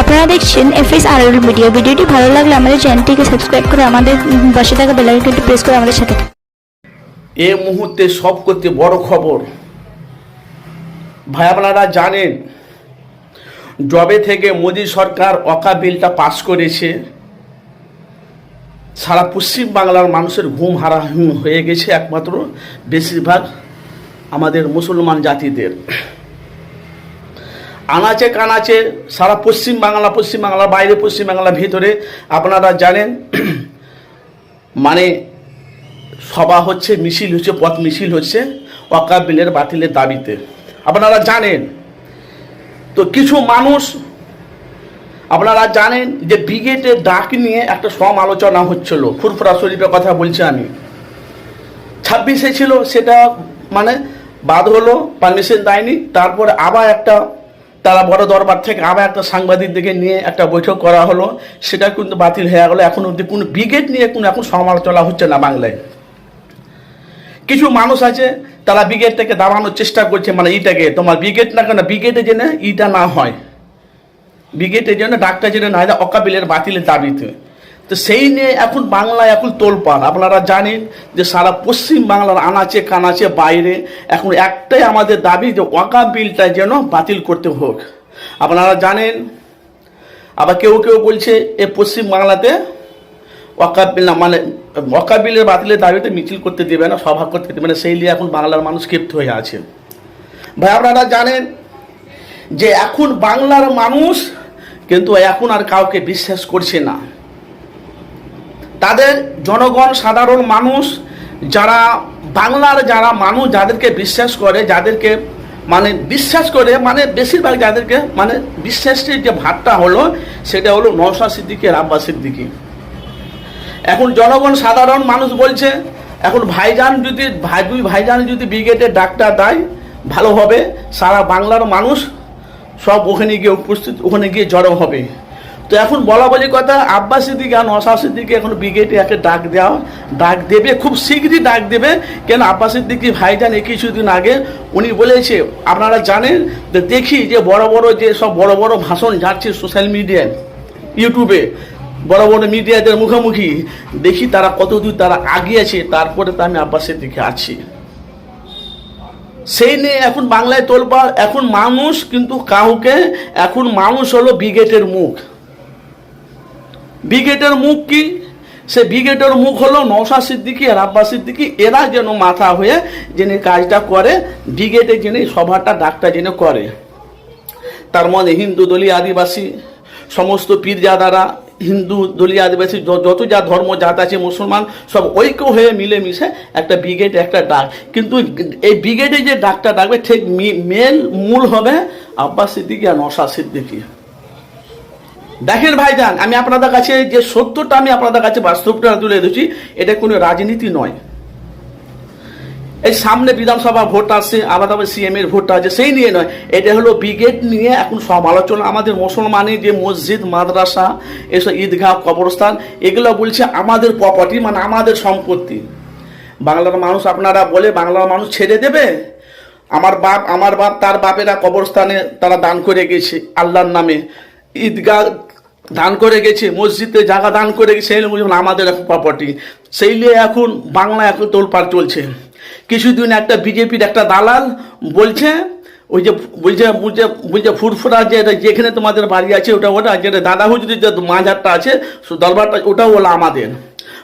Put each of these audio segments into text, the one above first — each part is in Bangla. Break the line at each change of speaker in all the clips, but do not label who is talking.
আপনারা দেখছেন এফএস আর মিডিয়া। ভিডিওটি ভালো লাগলে আমাদের চ্যানেলটিকে সাবস্ক্রাইব করে আমাদের পাশে থাকা বেলাইকনটি প্রেস করে আমাদের সাথে
এ মুহূর্তে সব করতে বড় খবর। ভাই, আপনারা জানেন জবে থেকে মোদী সরকার অকা বিলটা পাশ করেছে, সারা পশ্চিম বাংলার মানুষের ঘুম হারা হয়ে গেছে একমাত্র বেশিরভাগ আমাদের মুসলমান জাতিদের। আনাচে কানাচে সারা পশ্চিম বাংলা পশ্চিম বাংলা, বাইরে পশ্চিম বাংলার ভিতরে আপনারা জানেন মানে সভা হচ্ছে, মিছিল হচ্ছে, পথ মিছিল হচ্ছে ওয়াকা বিলের বাতিলের দাবিতে। আপনারা জানেন। তো কিছু মানুষ আপনারা জানেন যে ব্রিগেডের ডাক নিয়ে একটা সমালোচনা হচ্ছিল। ফুরফুরা শরীফের কথা বলছি আমি। ছাব্বিশে ছিল সেটা মানে বাদ হলো পারমিশন দেয়নি, তারপরে আবার একটা তারা বড় দরবার থেকে আবার একটা সাংবাদিকদেরকে নিয়ে একটা বৈঠক করা হলো। সেটা কিন্তু বাতিল হয়ে গেলো। এখন অব্দি কোনো ব্রিগেড নিয়ে কোনো এখন সমালোচনা হচ্ছে না বাংলায়। কিছু মানুষ আছে, তারা ব্রিগেডটাকে দাবানোর চেষ্টা করছে মানে ইটাকে। তোমার ব্রিগেড না কেন? ব্রিগেডে যেন ইটা না হয়। ব্রিগেডের জন্য ডাক্তার যেন না হয় অকাবিলের বাতিলের দাবিতে। তো সেই নিয়ে এখন বাংলায় এখন তোলপাড়। আপনারা জানেন যে সারা পশ্চিম বাংলার আনাচে কানাচে বাইরে এখন একটাই আমাদের দাবি যে ওয়াকা বিলটা যেন বাতিল করতে হোক। আপনারা জানেন, আবার কেউ কেউ বলছে এ পশ্চিম বাংলাতে ওয়াকাবিল না মানে ওয়াকাবিলের বাতিলের দাবিতে মিছিল করতে দেবে না, সভা করতে দেবে না, সেই নিয়ে এখন বাংলার মানুষ ক্ষিপ্ত হয়ে আছে। ভাই, আপনারা জানেন যে এখন বাংলার মানুষ কিন্তু এখন আর কাউকে বিশ্বাস করছে না। তাদের জনগণ, সাধারণ মানুষ, যারা বাংলার যারা মানুষ যাদেরকে বিশ্বাস করে, যাদেরকে মানে বিশ্বাস করে মানে বেশিরভাগ যাদেরকে মানে বিশ্বাসের যে ভাতটা হলো, সেটা হলো নওশা সিদ্দিকি আর আব্বাস সিদ্দিকি। এখন জনগণ, সাধারণ মানুষ বলছে, এখন ভাইজান যদি, ভাই, দুই ভাইজান যদি ব্রিগেডের ডাক্তার দেয়, ভালো হবে, সারা বাংলার মানুষ সব ওখানে গিয়ে উপস্থিত, ওখানে গিয়ে জড়ো হবে। তো এখন বলা বলি কথা, আব্বাস সিদ্দিকি আর নশা সিদ্দিকি এখন ব্রিগেডে একে ডাক দেওয়া ডাক দেবে, খুব শীঘ্রই ডাক দেবে। কেন আব্বাস সিদ্দিকি ভাইজান কিছুদিন আগে উনি বলেছে, আপনারা জানেন যে দেখি যে বড় বড় যে সব বড় বড় ভাষণ যাচ্ছে সোশ্যাল মিডিয়ায় ইউটিউবে বড় বড় মিডিয়াদের মুখোমুখি। দেখি তারা কতদূর তারা আগিয়েছে, তারপরে তো আমি আব্বাসের দিকে আছি। সেই নিয়ে এখন বাংলায় তোলবার এখন মানুষ কিন্তু কাউকে, এখন মানুষ হলো ব্রিগেডের মুখ। ব্রিগেডের মুখ কি? সে ব্রিগেডের মুখ হলো নৌসা সিদ্দিকি আর আব্বাস সিদ্দিকি। এরা যেন মাথা হয়ে যিনি কাজটা করে ব্রিগেডে যিনি সভাটা, ডাকটা যেন করে। তার মধ্যে হিন্দু দলীয় আদিবাসী, সমস্ত পীরজাদারা, হিন্দু দলীয় আদিবাসী যত যা ধর্ম, জাত আছে, মুসলমান, সব ঐক্য হয়ে মিলেমিশে একটা ব্রিগেড একটা ডাক। কিন্তু এই ব্রিগেডে যে ডাকটা ডাকবে, ঠিক মেন মূল হবে আব্বাস সিদ্দিকি আর নশা সিদ্দিকি। দেখেন ভাই ভাইজান, আমি আপনাদের কাছে যে সত্যটা আমি আপনাদের কাছে বাস্তবটা তুলে দিচ্ছি এটা কোনো রাজনীতি নয়। এই সামনে বিধানসভা ভোট আসছে আবার সিএম এর ভোট আছে, সেই নিয়ে নয়। এটা হলো ব্রিগেড নিয়ে এখন সমালোচনা। আমাদের মুসলমানের যে মসজিদ, মাদ্রাসা, এসব ঈদগাহ, কবরস্থান, এগুলো বলছে আমাদের প্রপার্টি মানে আমাদের সম্পত্তি। বাংলার মানুষ আপনারা বলে বাংলার মানুষ ছেড়ে দেবে? আমার বাপ আমার বাপ, তার বাপেরা কবরস্থানে তারা দান করে গেছে আল্লাহর নামে। ঈদগাহ দান করে গেছে, মসজিদে জায়গা দান করে গেছে আমাদের এখন প্রপার্টি সেই নিয়ে এখন বাংলা এখন তোলপাড় চলছে। কিছুদিন একটা বিজেপির একটা দালাল বলছে, ওই যে বলছে বলছে বলছে, ফুরফুরা যে যেখানে তোমাদের বাড়ি আছে, ওটা ওটা, যেটা দাদা হুজুরের যে মাঝারটা আছে দরবারটা, ওটাও হলো আমাদের।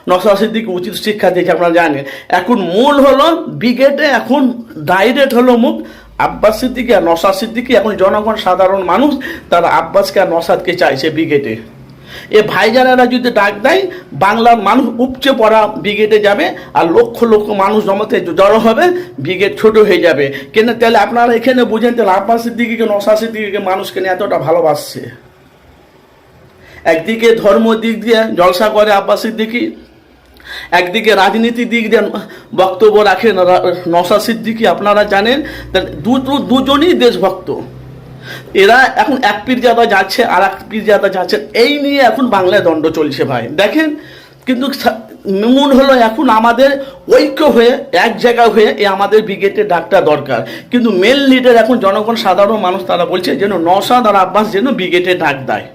নশাশির দিকে উচিত শিক্ষা দিয়েছে আপনারা জানেন এখন মূল হলো ব্রিগেডে এখন ডাইরেক্ট হলো মুখ আব্বাস সিদ্দিকি আর নসাদ সিদ্দিকি এখন জনগণ সাধারণ মানুষ, তারা আব্বাসকে আর নসাদকে চাইছে ব্রিগেডে। এ ভাইজানেরা যদি ডাক দেয়, বাংলার মানুষ উপচে পড়া ব্রিগেডে যাবে আর লক্ষ লক্ষ মানুষ জমাতে জড়ো হবে, ব্রিগেড ছোট হয়ে যাবে। কেন তাহলে আপনারা এখানে বুঝেন তাহলে আব্বাস সিদ্দিকিকে, নসাদ সিদ্দিকিকে মানুষকে নিয়ে এতটা ভালোবাসছে? একদিকে ধর্ম দিক দিয়ে জলসা করে আব্বাস সিদ্দিকি একদিকে রাজনীতি দিক দিয়ে বক্তব্য রাখেন নওশাদ সিদ্দিকি, আপনারা জানেন দুজনই দেশভক্ত। এরা এখন এক পীরজাদা যাচ্ছে, আর এক পীরজাদা যাচ্ছে, এই নিয়ে এখন বাংলায় দণ্ড চলছে ভাই। দেখেন, কিন্তু মূল হলো এখন আমাদের ঐক্য হয়ে, এক জায়গায় হয়ে এ আমাদের ব্রিগেডের ডাকটা দরকার। কিন্তু মেল লিডার এখন জনগণ, সাধারণ মানুষ, তারা বলছে যেন নওশাদ আর আব্বাস যেন ব্রিগেডে ডাক দেয়।